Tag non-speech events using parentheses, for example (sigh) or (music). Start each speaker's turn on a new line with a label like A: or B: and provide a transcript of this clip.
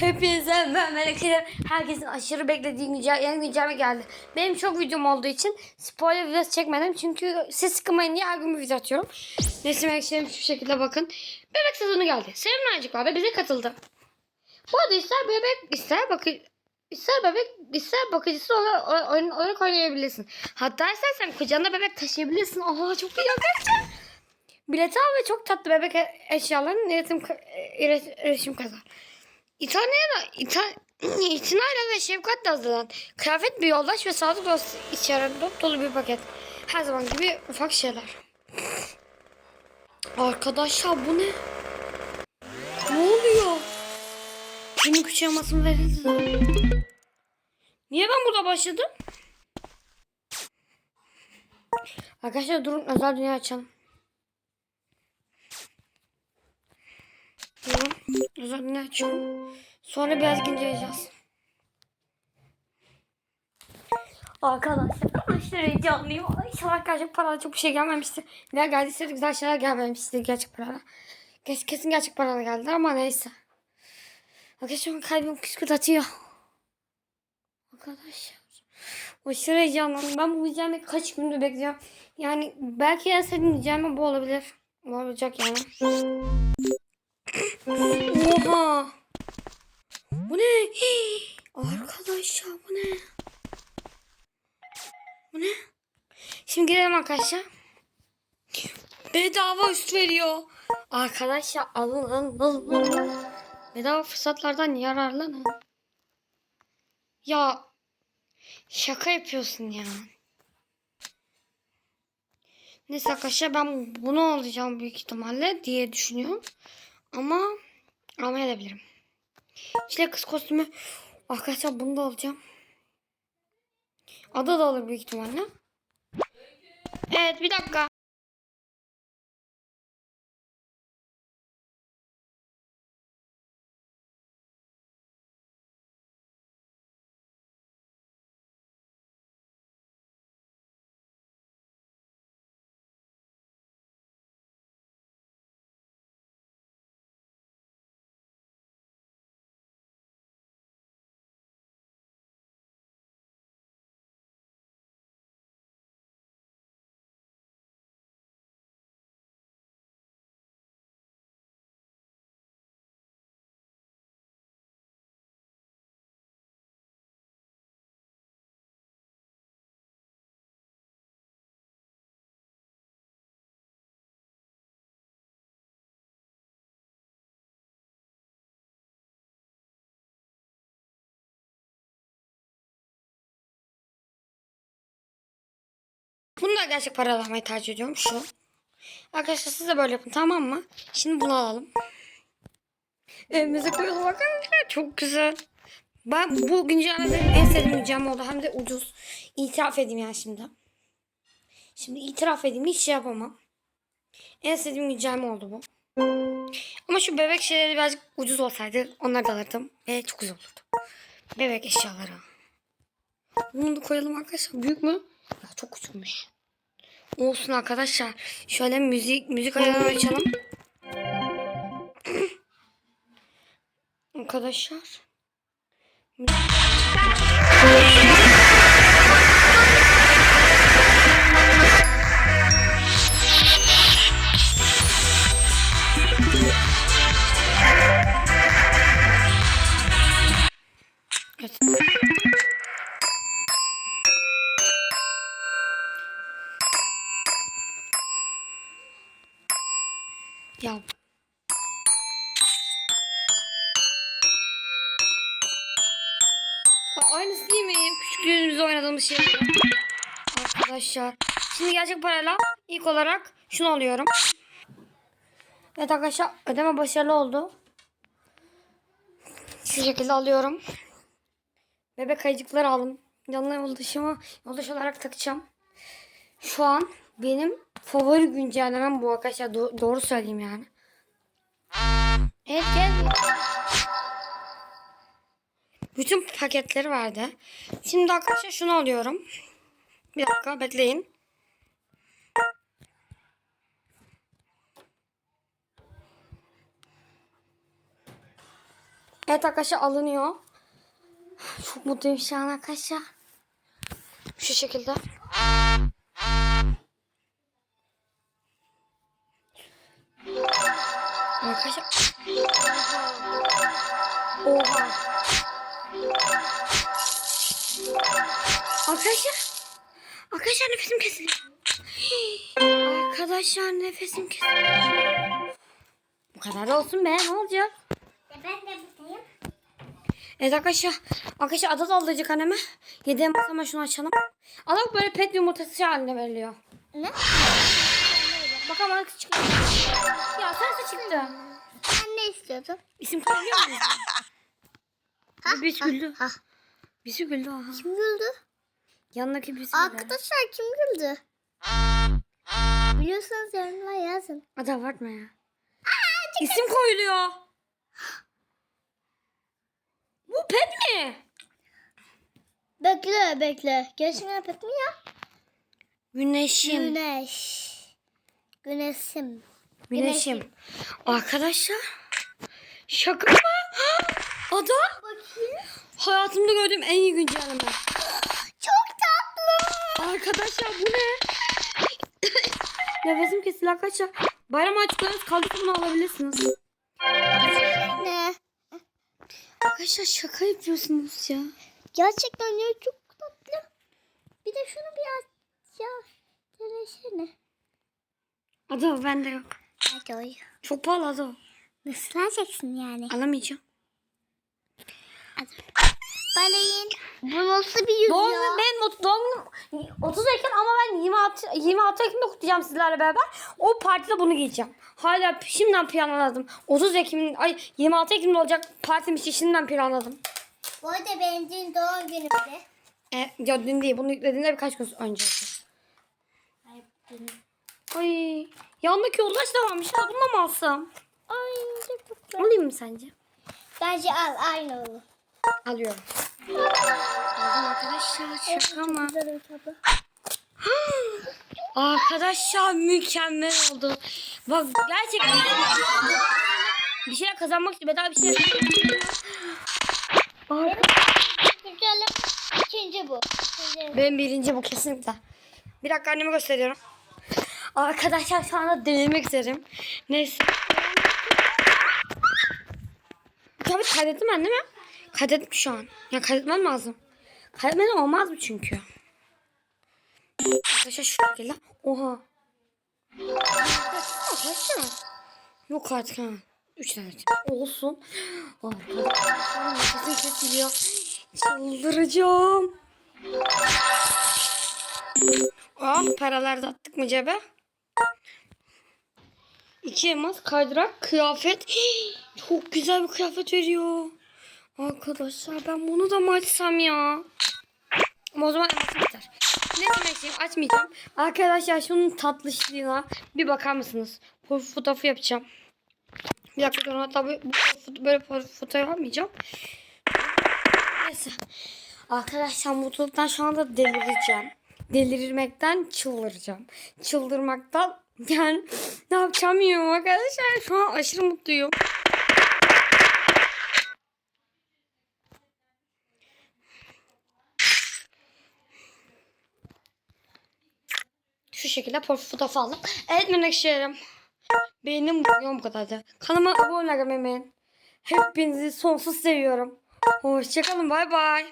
A: Hepinize merhaba Herkesin aşırı beklediği güncel, yeni güncelleme geldi. Benim çok videom olduğu için spoiler videosu çekmedim. Çünkü siz sıkılmayın diye her gün bir video atıyorum. Resim ekşilerim şu şekilde bakın. Bebek sezonu geldi. Sevimli ayıcıklar da bize katıldı. Bu arada ister bebek ister bakı ister bebek ister bakıcısı olarak, oyun, olarak oynayabilirsin. Hatta istersen kucağında bebek taşıyabilirsin. Oha çok iyi arkadaşlar. Bilet al ve çok tatlı bebek e- eşyalarının iletişim, iletişim kazan. İtalya'da İta (clears throat) itinayla ve şefkatle hazırlanan kıyafet bir yoldaş ve sadık dost içeren dop dolu bir paket. Her zaman gibi ufak şeyler. Arkadaşlar bu ne? Ne oluyor? Benim küçüğemasım verildi. Niye ben burada başladım? Arkadaşlar durun özel dünya açalım. Durun dünya açıyorum. Sonra biraz inceleyeceğiz. Arkadaşlar aşırı heyecanlıyım. İnşallah gerçek paralar çok bir şey gelmemişti. Ne geldiyse de güzel şeyler gelmemişti gerçek paralar. Kes, kesin gerçek paralar geldi ama neyse. Arkadaşlar kalbim kıskırt atıyor. Arkadaşlar. Aşırı heyecanlandım. Ben bu videomu kaç gündür bekliyorum. Yani belki en sevdiğim videom bu olabilir. Olacak yani. Oha. Bu ne? Arkadaşlar bu ne? Bu ne? Şimdi girelim arkadaşlar. Bedava üst veriyor. Arkadaşlar alın alın. alın. Bedava fırsatlardan yararlanın. Ya şaka yapıyorsun ya. Neyse arkadaşlar ben bunu alacağım büyük ihtimalle diye düşünüyorum. Ama almayabilirim. İşte kız kostümü. Arkadaşlar bunu da alacağım. Ada da alır büyük ihtimalle. Evet bir dakika. Bunu da gerçek para almayı tercih ediyorum. Şu. Arkadaşlar siz de böyle yapın tamam mı? Şimdi bunu alalım. Evimize koyalım bakın. Çok güzel. Ben bu güncellemede en sevdiğim güncelleme oldu. Hem de ucuz. İtiraf edeyim yani şimdi. Şimdi itiraf edeyim. Hiç şey yapamam. En sevdiğim güncelleme oldu bu. Ama şu bebek şeyleri birazcık ucuz olsaydı onları da alırdım. Ve çok güzel olurdu. Bebek eşyaları. Bunu da koyalım arkadaşlar. Büyük mü? Ya çok küçükmüş. Olsun arkadaşlar. Şöyle müzik müzik ayarını açalım. arkadaşlar. Aynısı değil mi? Küçüklüğümüzde oynadığımız şey. Arkadaşlar. Şimdi gerçek parayla ilk olarak şunu alıyorum. Evet arkadaşlar ödeme başarılı oldu. Şu şekilde alıyorum. Bebek ayıcıkları aldım. Yanına yoldaşıma yoldaş olarak takacağım. Şu an benim favori güncellemem bu arkadaşlar. Do- doğru söyleyeyim yani. Evet gel. Bütün paketleri verdi. Şimdi arkadaşlar şunu alıyorum. Bir dakika bekleyin. Evet arkadaşlar alınıyor. Çok mutluyum şu an arkadaşlar. Şu şekilde. Arkadaşlar nefesim kesildi. Bu kadar da olsun be ne olacak?
B: Ben de buradayım.
A: Evet arkadaşlar. Arkadaşlar ada daldıracak anneme. Yediğim zaman şunu açalım. Ada böyle pet yumurtası haline veriliyor.
B: Ne?
A: Bakalım hangisi çıktı. Ya sensi çıktı.
B: Sen ne istiyordun?
A: İsim koyuyor muyuz? Birisi güldü.
B: Ha.
A: Birisi güldü aha.
B: Kim güldü?
A: Yanındaki birisi güldü.
B: Arkadaşlar kim güldü? Biliyorsanız yorumlara yazın.
A: Ada abartma ya. İsim koyuluyor. Bu pet mi?
B: Bekle bekle. Gerçekten pek mi ya?
A: Güneşim.
B: Güneş. Güneşim.
A: Güneşim. Arkadaşlar. Şaka mı? (gasps) Ada.
B: Bakayım.
A: Hayatımda gördüğüm en iyi güncelleme. (gasps)
B: Çok tatlı.
A: Arkadaşlar bu ne? Nefesim kesildi arkadaşlar. Bayram açıklarınız kaldıysa bunu alabilirsiniz.
B: Ne?
A: Arkadaşlar şaka yapıyorsunuz ya.
B: Gerçekten ya çok tatlı. Bir de şunu biraz ya denesene.
A: Ada bende yok.
B: Hadi oy.
A: Çok pahalı Ada.
B: Nasıl alacaksın yani?
A: Alamayacağım.
B: Balayın. Bu nasıl bir yüz
A: Doğum
B: ya?
A: günüm, benim not- doğum günüm 30 Ekim ama ben 26, 26 Ekim'de kutlayacağım sizlerle beraber. O partide bunu giyeceğim. Hala şimdiden planladım. 30 Ekim, ay 26 Ekim'de olacak partim için şimdiden planladım.
B: Bu arada benim dün doğum günüm de.
A: E, ya dün değil bunu yüklediğimde birkaç gün önce.
B: Ay, dün.
A: Ay yandaki yoldaş da varmış. Ya bunu da mı alsam?
B: Ay çok tatlı.
A: Alayım mı sence?
B: Bence al aynı olur.
A: Alıyorum. Arkadaşlar şaka mı? (gasps) Arkadaşlar mükemmel oldu. Bak gerçekten bir şeyler kazanmak için bedava bir şey. (gasps)
B: İkinci bu.
A: Benim birinci bu kesinlikle. Bir dakika anneme gösteriyorum. Arkadaşlar şu anda delirmek üzerim. Neyse. Tabii kaydettim ben değil mi? Kaydettim şu an. Ya kaydetmem lazım. Kaydetmeden olmaz mı çünkü? Arkadaşlar şu şekilde. Oha. Arkadaşlar. Yok artık ha. Üç tane. Olsun. Arkadaşlar nefesim kesiliyor. Çıldıracağım. Ah paralar da attık mı cebe? İki elmas kaydırak kıyafet. Hii, (gasps) Çok güzel bir kıyafet veriyor. Arkadaşlar ben bunu da mı açsam ya? Ama o zaman biter. Ne demek şey açmayacağım. Arkadaşlar şunun tatlışlığına bir bakar mısınız? Profil fotoğrafı yapacağım. Bir dakika bu foto- böyle fotoğraf yapmayacağım. Neyse. Arkadaşlar mutluluktan şu anda delireceğim. Delirmekten çıldıracağım. Çıldırmaktan yani ne yapacağım bilmiyorum arkadaşlar. Şu an aşırı mutluyum. Şu şekilde profil fotoğrafı aldım. Evet menekşelerim. Benim bu kadardı. Kanalıma abone olmayı unutmayın. Hepinizi sonsuz seviyorum. Hoşçakalın bay bay.